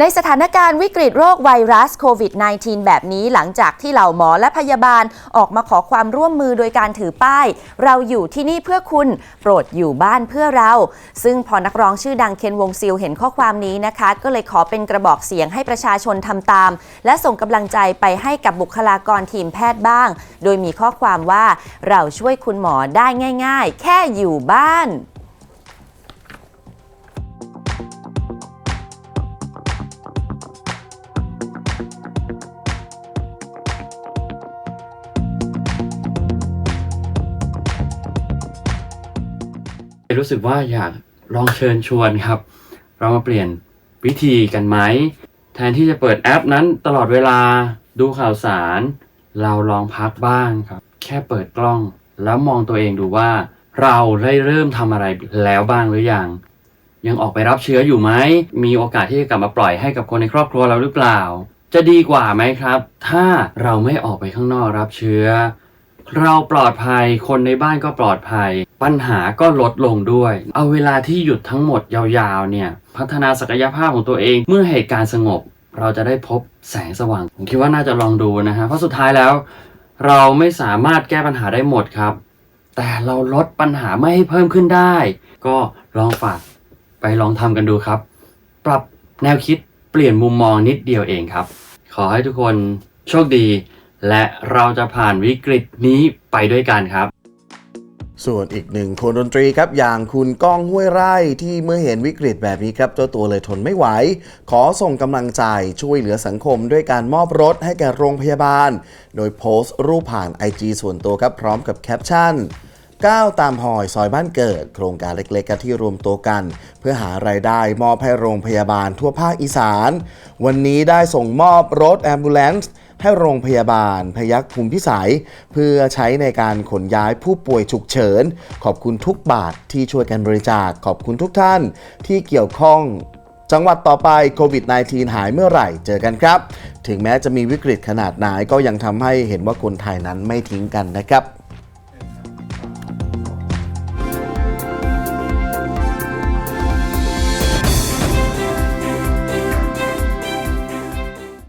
ในสถานการณ์วิกฤตโรคไวรัสโควิด -19 แบบนี้หลังจากที่เหล่าหมอและพยาบาลออกมาขอความร่วมมือโดยการถือป้าย เราอยู่ที่นี่เพื่อคุณ โปรดอยู่บ้านเพื่อเรา ซึ่งพอนักร้องชื่อดังเคนวงซิลเห็นข้อความนี้นะคะ ก็เลยขอเป็นกระบอกเสียงให้ประชาชนทำตาม และส่งกำลังใจไปให้กับบุคลากรทีมแพทย์บ้าง โดยมีข้อความว่าเราช่วยคุณหมอได้ง่าย ๆ แค่อยู่บ้าน รู้สึกว่าอยากลองเชิญชวนครับ เรามาเปลี่ยนวิธีกันไหม แทนที่จะเปิดแอปนั้นตลอดเวลาดูข่าวสาร เราลองพักบ้างครับ แค่เปิดกล้อง แล้วมองตัวเองดูว่า เราได้เริ่มทำอะไรแล้วบ้างหรือยังยังออกไปรับเชื้ออยู่ไหม มีโอกาสที่จะกลับมาปล่อยให้กับคนในครอบครัวเราหรือเปล่า จะดีกว่าไหมครับ ถ้าเราไม่ออกไปข้างนอกรับเชื้อ เราปลอดภัยคนในบ้านก็ปลอดภัย ปัญหาก็ลดลงด้วย เอาเวลาที่หยุดทั้งหมดยาวๆเนี่ยพัฒนาศักยภาพของตัวเอง เมื่อเหตุการณ์สงบ เราจะได้พบแสงสว่างผมคิดว่าน่าจะลองดูนะฮะเพราะสุดท้ายแล้ว เราไม่สามารถแก้ปัญหาได้หมดครับ แต่เราลดปัญหาไม่ให้เพิ่มขึ้นได้ ก็ลองฝากไปลองทำกันดูครับ ปรับแนวคิดเปลี่ยนมุมมองนิดเดียวเองครับ ขอให้ทุกคนโชคดี และเราจะผ่านวิกฤตนี้ไปด้วยกันครับ ส่วนอีกหนึ่งคนดนตรีครับ อย่างคุณก้องห้วยไร่ที่เมื่อเห็นวิกฤตแบบนี้ครับ เจ้าตัวเลยทนไม่ไหว ขอส่งกำลังใจช่วยเหลือสังคมด้วยการมอบรถให้แก่โรงพยาบาล โดยโพสต์รูปผ่าน IG ส่วนตัวครับพร้อมกับแคปชั่น ก้าวตามหอยซอยบ้านเกิด โครงการเล็กๆที่รวมตัวกัน เพื่อหารายได้มอบให้โรงพยาบาลทั่วภาคอีสาน วันนี้ได้ส่งมอบรถแอมบูเลนซ์ให้โรงพยาบาลพยัคฆ์ภูมิพิสัย เพื่อใช้ในการขนย้ายผู้ป่วยฉุกเฉิน ขอบคุณทุกบาทที่ช่วยกันบริจาคขอบคุณทุกท่านที่เกี่ยวข้องจังหวัดต่อไปโควิด -19 หายเมื่อไหร่เจอกันครับ ถึงแม้จะมีวิกฤตขนาดไหนก็ยังทำให้เห็นว่าคนไทยนั้นไม่ทิ้งกันนะครับ